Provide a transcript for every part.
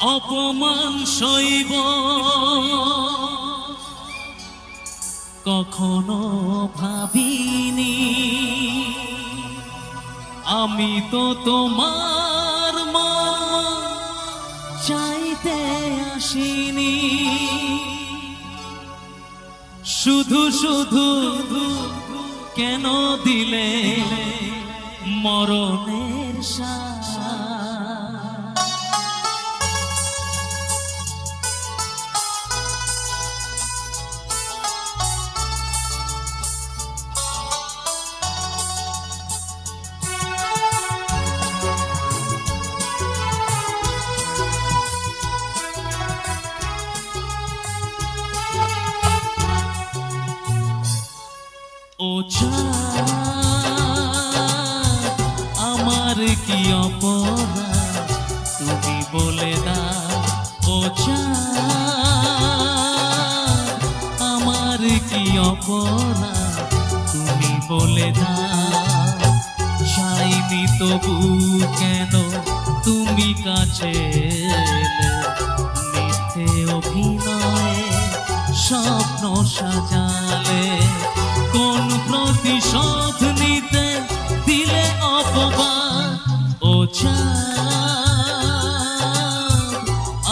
অপমান সইব। কখনো ভাবিনি। আমি তো তোমার মা, চাইতে আসিনি। শুধু শুধু কেন দিলে মরণের শ্বাস ও আমার কি অপরাধ তুমি বলে দাও, ও আমার কি অপরাধ তুমি বলে দাও, চাইনি তবু কেন তুমি কাছে? মিথ্যে অভিনয়ে স্বপ্ন সাজালে কোন প্রতিশোধ নিতে দিলে অপবাদ? ও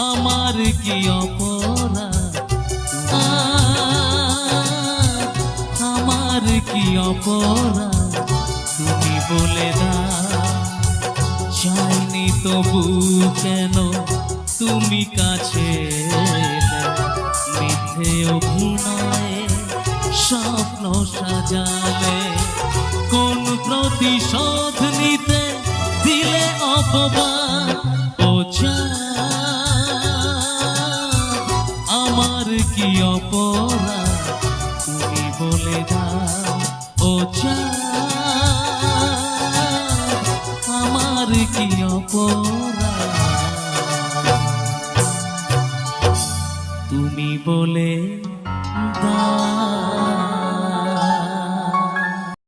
আমার কি অপরাধ? আমার কি অপরাধ? তুমি বলে দাও চাইনি তবু কেন তুমি কাছে? স্বপ্ন কোন প্রতিশোধ নিতে দিলে চাঁদ, আমার কি অপরাধ? তুমি বলে আমার কি অপরাধ? তুমি বলে দাও।